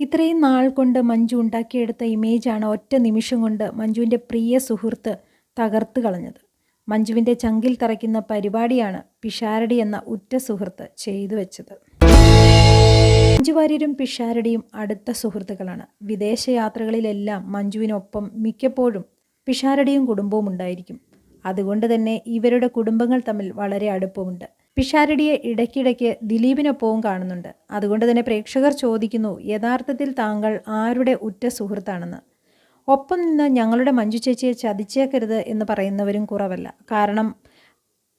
ഇത്രയും നാൾ കൊണ്ട് മഞ്ജു ഉണ്ടാക്കിയെടുത്ത ഇമേജാണ് ഒറ്റ നിമിഷം കൊണ്ട് മഞ്ജുവിന്റെ പ്രിയ സുഹൃത്ത് തകർത്ത് കളഞ്ഞത്. മഞ്ജുവിന്റെ ചങ്കിൽ തറയ്ക്കുന്ന പരിപാടിയാണ് പിഷാരടി എന്ന ഉറ്റ സുഹൃത്ത് ചെയ്തു വെച്ചത്. മഞ്ജു വാര്യരും പിഷാരടിയും അടുത്ത സുഹൃത്തുക്കളാണ്. വിദേശയാത്രകളിലെല്ലാം മഞ്ജുവിനൊപ്പം മിക്കപ്പോഴും പിഷാരടിയും കുടുംബവും ഉണ്ടായിരിക്കും. അതുകൊണ്ട് തന്നെ ഇവരുടെ കുടുംബങ്ങൾ തമ്മിൽ വളരെ അടുപ്പമുണ്ട്. പിഷാരടിയെ ഇടയ്ക്കിടയ്ക്ക് ദിലീപിനൊപ്പവും കാണുന്നുണ്ട്. അതുകൊണ്ട് തന്നെ പ്രേക്ഷകർ ചോദിക്കുന്നു യഥാർത്ഥത്തിൽ താങ്കൾ ആരുടെ ഉറ്റ സുഹൃത്താണെന്ന്. ഒപ്പം നിന്ന് ഞങ്ങളുടെ മഞ്ജു ചേച്ചിയെ ചതിച്ചേക്കരുത് എന്ന് പറയുന്നവരും കുറവല്ല. കാരണം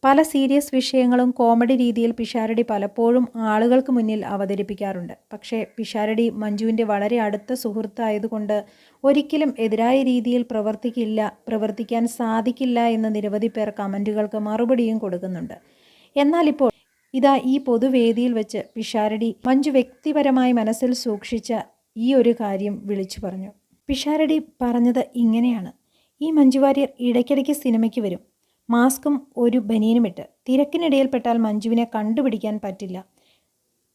പല സീരിയസ് വിഷയങ്ങളും കോമഡി രീതിയിൽ പിഷാരടി പലപ്പോഴും ആളുകൾക്ക് മുന്നിൽ അവതരിപ്പിക്കാറുണ്ട്. പക്ഷേ പിഷാരടി മഞ്ജുവിന്റെ വളരെ അടുത്ത സുഹൃത്തായതുകൊണ്ട് ഒരിക്കലും എതിരായ രീതിയിൽ പ്രവർത്തിക്കില്ല പ്രവർത്തിക്കാൻ സാധിക്കില്ല എന്ന് നിരവധി പേർ കമന്റുകൾക്ക് മറുപടിയും കൊടുക്കുന്നുണ്ട്. എന്നാൽ ഇപ്പോൾ ഇതാ ഈ പൊതുവേദിയിൽ വെച്ച് പിഷാരടി മഞ്ജു വ്യക്തിപരമായി മനസ്സിൽ സൂക്ഷിച്ച ഈ ഒരു കാര്യം വിളിച്ചു പറഞ്ഞു. പിഷാരടി പറഞ്ഞത് ഇങ്ങനെയാണ്. ഈ മഞ്ജു വാര്യർ ഇടയ്ക്കിടയ്ക്ക് സിനിമയ്ക്ക് വരും. മാസ്കും ഒരു ബനിയനുമിട്ട് തിരക്കിനിടയിൽപ്പെട്ടാൽ മഞ്ജുവിനെ കണ്ടുപിടിക്കാൻ പറ്റില്ല.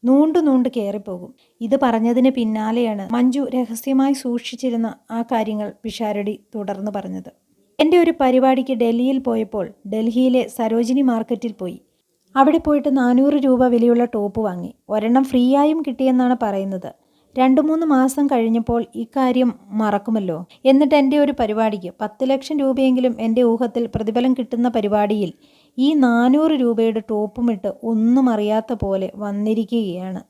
നൂണ്ടു നൂണ്ട് കയറിപ്പോകും ഇത് പറഞ്ഞതിന് പിന്നാലെയാണ് മഞ്ജു രഹസ്യമായി സൂക്ഷിച്ചിരുന്ന ആ കാര്യങ്ങൾ പിഷാരടി തുടർന്ന് പറഞ്ഞത്. എന്റെ ഒരു പരിപാടിക്ക് ഡൽഹിയിൽ പോയപ്പോൾ ഡൽഹിയിലെ സരോജിനി മാർക്കറ്റിൽ പോയി. അവിടെ പോയിട്ട് നാനൂറ് രൂപ വിലയുള്ള ടോപ്പ് വാങ്ങി. ഒരെണ്ണം ഫ്രീ ആയും കിട്ടിയെന്നാണ് പറയുന്നത്. രണ്ട് മൂന്ന് മാസം കഴിഞ്ഞപ്പോൾ ഇക്കാര്യം മറക്കുമല്ലോ. എന്നിട്ട് എന്റെ ഒരു പരിപാടിക്ക് പത്ത് ലക്ഷം രൂപയെങ്കിലും എന്റെ ഊഹത്തിൽ പ്രതിഫലം കിട്ടുന്ന പരിപാടിയിൽ ഈ നാനൂറ് രൂപയുടെ ടോപ്പുമിട്ട് ഒന്നും അറിയാത്ത പോലെ വന്നിരിക്കുകയാണ്.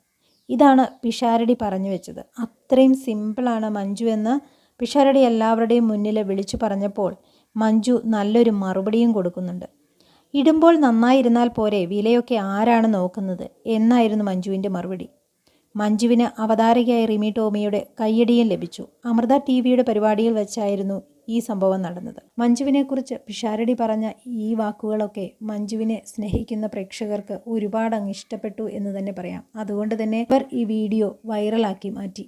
ഇതാണ് പിഷാരടി പറഞ്ഞു വെച്ചത്. അത്രയും സിമ്പിളാണ് മഞ്ജു എന്ന് പിഷാരടി എല്ലാവരുടെയും മുന്നിൽ വിളിച്ചു പറഞ്ഞപ്പോൾ മഞ്ജു നല്ലൊരു മറുപടിയും കൊടുക്കുന്നുണ്ട്. ഇടുമ്പോൾ നന്നായിരുന്നാൽ പോരെ വിലയൊക്കെ ആരാണ് നോക്കുന്നത്? എന്നായിരുന്നു മഞ്ജുവിന്റെ മറുപടി. മഞ്ജുവിന് അവതാരകയായ റിമി ടോമിയുടെ കയ്യടിയും ലഭിച്ചു. അമൃത ടി വിയുടെ പരിപാടിയിൽ വെച്ചായിരുന്നു ഈ സംഭവം നടന്നത്. മഞ്ജുവിനെക്കുറിച്ച് പിഷാരടി പറഞ്ഞ ഈ വാക്കുകളൊക്കെ മഞ്ജുവിനെ സ്നേഹിക്കുന്ന പ്രേക്ഷകർക്ക് ഒരുപാട് അങ്ങ് ഇഷ്ടപ്പെട്ടു എന്ന് തന്നെ പറയാം. അതുകൊണ്ട് തന്നെ ഇവർ ഈ വീഡിയോ വൈറലാക്കി മാറ്റി.